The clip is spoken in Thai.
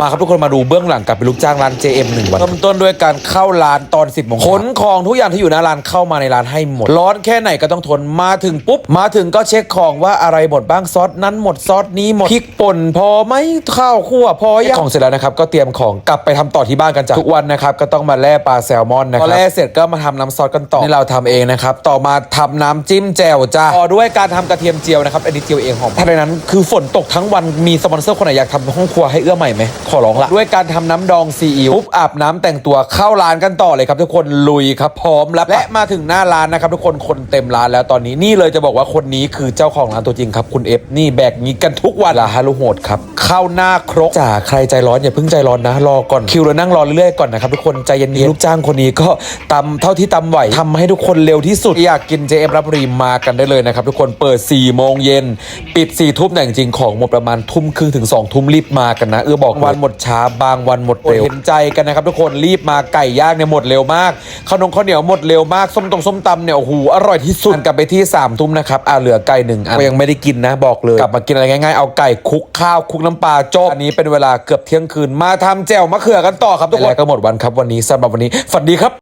มาครับทุกคนมาดูเบื้องหลังกับเป็นลูกจ้างร้าน JM 1วันเริ่มต้นด้วยการเข้าร้านตอน 10โมงขนของทุกอย่างที่อยู่หน้าร้านเข้ามาในร้านให้หมด ร้อนแค่ไหนก็ต้องทนมาถึงปุ๊บ มาถึงก็เช็คของว่าอะไรหมดบ้างซอสนั้นหมดซอสนี้หมดพริกป่นพอไหมข้าวคั่วพอยังของเสร็จแล้วนะครับก็เตรียมของกลับไปทำต่อที่บ้านกันจ้ะทุกวันนะครับก็ต้องมาแล่ปลาแซลมอนนะครับพอแล่เสร็จก็มาทำน้ำซอสกันต่อนี่เราทำเองนะครับต่อมาทำน้ำจิ้มแจ่วจ้าต่อด้วยการทำกระเทียมเจียวนะครับอันนี้เจียวเองหอมถ้าในนั้นคือฝนตกทั้งวันมีสปอนเซอร์คนไหนอยากทำห้องครัวให้เอื้อใหม่ไหมขอร้องละด้วยการทำน้ำดองซีอิ๊วปุ๊บอาบน้ำแต่งตัวเข้าร้านกันต่อเลยครับทุกคนลุยครับพร้อมแล้วและมาถึงหน้าร้านนะครับทุกคนคนเต็มร้านแล้วตอนนี้นี่เลยจะบอกว่าคนนี้คือเจ้าของร้านตัวจริงครับคุณเอฟนี่แบกงี้กันทุกวันลาฮารุโหดครับเข้าหน้าครกจ่าใครใจร้อนอย่าเพิ่งใจร้อนนะรอก่อนคิวเรานั่งรอเรื่อยๆก่อนนะครับทุกคนใจเย็นๆลูกจ้างคนนี้ก็ตำเท่าที่ตำไหวทำให้ทุกคนเร็วที่สุดอยากกินเจเอ็มรับรีมากันได้เลยนะครับทุกคนเปิด4ี่โมงเย็นปิด4ี่ทุ่มแต่จริงๆของหมดประมาณทุ่มครึ่งถึง2องทุ่มรีบมากันนะเออบอกวันหมดช้าบางวันหมดเร็วเห็นใจกันนะครับทุกคนรีบมาไก่ย่างเนี่ยหมดเร็วมากขนมข้าวเหนียวหมดเร็วมากส้มตรงส้มตำเนี่ยโอ้โหอร่อยที่สุดกลับไปที่3ามทุ่มนะครับอ่าเหลือไก่หนึ่งอันก็ยังไม่ได้กินนะบอกเลยกลับมากินอะไรง่ายๆเอาไก่คลุกข้าวคลุกน้ำปลาโจ๊กอันนี้เป็นเวลาเกือบเที่ยงคืนมาทำแจ่วมะเขือกันต่อครับทุกคนแล้วก็หมดวันครับวันนี้สำหรับวันนี้ฝันดีครับ